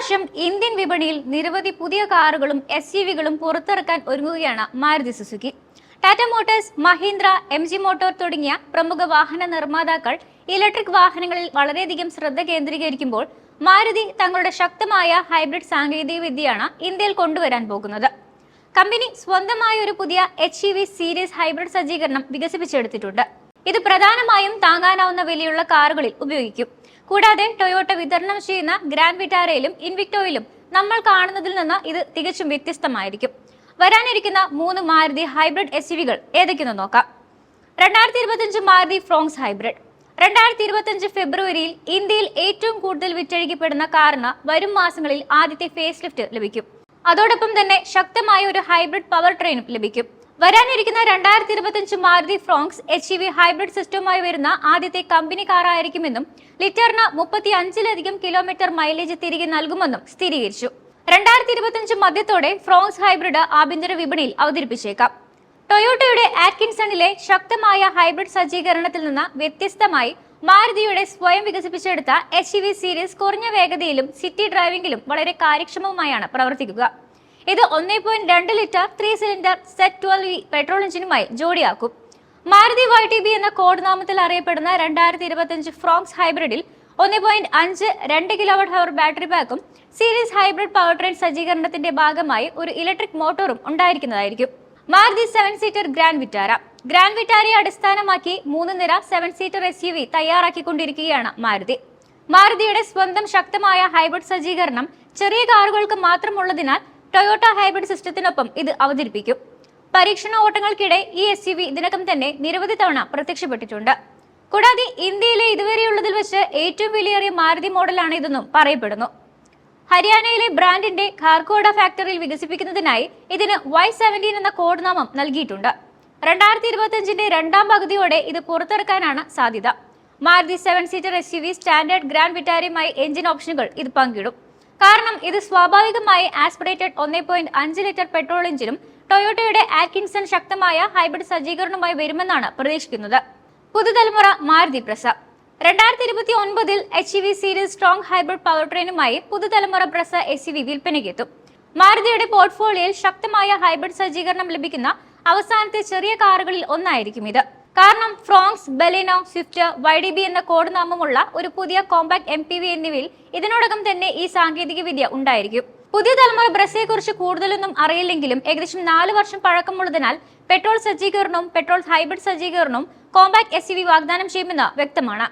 വർഷം ഇന്ത്യൻ വിപണിയിൽ നിരവധി പുതിയ കാറുകളും എസ് യു വികളും പുറത്തിറക്കാൻ ഒരുങ്ങുകയാണ് Maruti Suzuki. Tata Motors Mahindra M G Motor തുടങ്ങിയ പ്രമുഖ വാഹന നിർമ്മാതാക്കൾ ഇലക്ട്രിക് വാഹനങ്ങളിൽ വളരെയധികം ശ്രദ്ധ കേന്ദ്രീകരിക്കുമ്പോൾ മാരുതി തങ്ങളുടെ ശക്തമായ ഹൈബ്രിഡ് സാങ്കേതിക വിദ്യയാണ് ഇന്ത്യയിൽ കൊണ്ടുവരാൻ പോകുന്നത്. കമ്പനി സ്വന്തമായ ഒരു പുതിയ H E V series hybrid സജ്ജീകരണം വികസിപ്പിച്ചെടുത്തിട്ടുണ്ട്. ഇത് പ്രധാനമായും താങ്ങാനാവുന്ന വിലയുള്ള കാറുകളിൽ ഉപയോഗിക്കും. കൂടാതെ ടൊയോട്ട വിതരണം ചെയ്യുന്ന ഗ്രാൻഡ് വിറ്റാരയിലും ഇൻവിക്ടോയിലും നമ്മൾ കാണുന്നതിൽ നിന്ന് ഇത് തികച്ചും വ്യത്യസ്തമായിരിക്കും. വരാനിരിക്കുന്ന മൂന്ന് മാരുതി ഹൈബ്രിഡ് എസ് വികൾ ഏതൊക്കെയെന്ന് നോക്കാം. രണ്ടായിരത്തി ഇരുപത്തിയഞ്ച് മാരുതി ഫ്രോങ്സ് ഹൈബ്രിഡ്. രണ്ടായിരത്തി ഇരുപത്തിയഞ്ച് ഫെബ്രുവരിയിൽ ഇന്ത്യയിൽ ഏറ്റവും കൂടുതൽ വിറ്റഴിക്കപ്പെടുന്ന കാറിന് വരും മാസങ്ങളിൽ ആദ്യത്തെ ഫേസ് ലിഫ്റ്റ് ലഭിക്കും. അതോടൊപ്പം തന്നെ ശക്തമായ ഒരു ഹൈബ്രിഡ് പവർ ട്രെയിനും ലഭിക്കും. വരാനിരിക്കുന്ന രണ്ടായിരത്തി ഇരുപത്തിയഞ്ച് Maruti Fronx H E V hybrid സിസ്റ്റവുമായി വരുന്ന ആദ്യത്തെ കമ്പനി കാറായിരിക്കുമെന്നും ലിറ്ററിന് മുപ്പത്തി അഞ്ചിലധികം കിലോമീറ്റർ മൈലേജ് തിരികെ നൽകുമെന്നും സ്ഥിരീകരിച്ചു. രണ്ടായിരത്തി ഇരുപത്തിയഞ്ച് മധ്യത്തോടെ ഫ്രോങ്സ് ഹൈബ്രിഡ് ആഭ്യന്തര വിപണിയിൽ അവതരിപ്പിച്ചേക്കാം. ടൊയോട്ടയുടെ ആറ്റ്കിൻസണിലെ ശക്തമായ ഹൈബ്രിഡ് സജ്ജീകരണത്തിൽ നിന്ന് വ്യത്യസ്തമായി മാരുതിയുടെ സ്വയം വികസിപ്പിച്ചെടുത്ത എച്ച് സീരീസ് കുറഞ്ഞ വേഗതയിലും സിറ്റി ഡ്രൈവിംഗിലും വളരെ കാര്യക്ഷമവുമായാണ് പ്രവർത്തിക്കുക. ഇത് ഒന്നേ പോയിന്റ് രണ്ട് litre three cylinder set twelve petrol എഞ്ചിനുമായി ജോഡിയാക്കും. മാരുതി വൈ ടി ബി എന്ന കോഡ് നാമത്തിൽ അറിയപ്പെടുന്ന രണ്ടായിരത്തി ഇരുപത്തിയഞ്ച് ഫ്രോക്സ് ഹൈബ്രിഡിൽ ഒന്ന് പോയിന്റ് അഞ്ച് രണ്ട് കിലോവാട്ട് ഹവർ ബാറ്ററി പാക്കും സീരീസ് ഹൈബ്രിഡ് പവർ ട്രെയിൻ സജ്ജീകരണത്തിന്റെ ഭാഗമായി ഒരു ഇലക്ട്രിക് മോട്ടോറും ഉണ്ടായിരിക്കുന്നതായിരിക്കും. Maruti seven seater Grand Vitara Grand വിറ്റാരയെ അടിസ്ഥാനമാക്കി മൂന്ന് നിര seven seater S U V തയ്യാറാക്കിക്കൊണ്ടിരിക്കുകയാണ് Maruti. മാരുതിയുടെ സ്വന്തം ശക്തമായ ഹൈബ്രിഡ് സജ്ജീകരണം ചെറിയ കാറുകൾക്ക് മാത്രമുള്ളതിനാൽ ടൊയോട്ട ഹൈബ്രിഡ് സിസ്റ്റത്തിനൊപ്പം ഇത് അവതരിപ്പിക്കും. പരീക്ഷണ ഓട്ടങ്ങൾക്കിടെ ഈ എസ് യു വി ഇതിനകം തന്നെ നിരവധി തവണ പ്രത്യക്ഷപ്പെട്ടിട്ടുണ്ട്. കൂടാതെ ഇന്ത്യയിലെ ഇതുവരെയുള്ളതിൽ വെച്ച് ഏറ്റവും വിലയേറിയ മാരുതി മോഡലാണ് ഇതെന്നും പറയപ്പെടുന്നു. ഹരിയാനയിലെ ബ്രാൻഡിന്റെ ഖാർക്കോഡ ഫാക്ടറിയിൽ വികസിപ്പിക്കുന്നതിനായി ഇതിന് വൈ സെവന്റീൻ എന്ന കോഡ് നാമം നൽകിയിട്ടുണ്ട്. രണ്ടായിരത്തി ഇരുപത്തിയഞ്ചിന്റെ രണ്ടാം പകുതിയോടെ ഇത് പുറത്തിറക്കാനാണ് സാധ്യത. Maruti seven seater S U V standard Grand വിറ്റാരയുമായി engine ഓപ്ഷനുകൾ ഇത് പങ്കിടും. കാരണം ഇത് സ്വാഭാവികമായി ആസ്പിറേറ്റഡ് ഒന്നേ പോയിന്റ് അഞ്ച് ലിറ്റർ പെട്രോൾ എഞ്ചിനും ടൊയോട്ടയുടെ ആറ്റ്കിൻസൺ ശക്തമായ ഹൈബ്രിഡ് സജ്ജീകരണവുമായി വരുമെന്നാണ് പ്രതീക്ഷിക്കുന്നത്. പുതുതലമുറ മാരുതി പ്രസ. രണ്ടായിരത്തി ഇരുപത്തി ഒൻപതിൽ H V series strong hybrid power ട്രെയിനുമായി പുതുതലമുറ പ്രസ എസ് വി വിൽപ്പനയ്ക്കെത്തും. മാരുതിയുടെ പോർട്ട്ഫോളിയോയിൽ ശക്തമായ ഹൈബ്രിഡ് സജ്ജീകരണം ലഭിക്കുന്ന അവസാനത്തെ ചെറിയ കാറുകളിൽ ഒന്നായിരിക്കും ഇത്. കാരണം Fronx Baleno Swift Y D B എന്ന കോഡ് നാമമുള്ള ഒരു പുതിയ കോമ്പാക്ട് എം പി വി എന്നിവയിൽ ഇതിനോടകം തന്നെ ഈ സാങ്കേതിക വിദ്യ ഉണ്ടായിരിക്കും. പുതിയ തലമുറ ബ്രസയെ കുറിച്ച് കൂടുതലൊന്നും അറിയില്ലെങ്കിലും ഏകദേശം നാല് വർഷം പഴക്കമുള്ളതിനാൽ പെട്രോൾ സജ്ജീകരണവും പെട്രോൾ ഹൈബ്രിഡ് സജ്ജീകരണവും കോമ്പാക്ട് എസ് വാഗ്ദാനം ചെയ്യുമെന്ന് വ്യക്തമാണ്.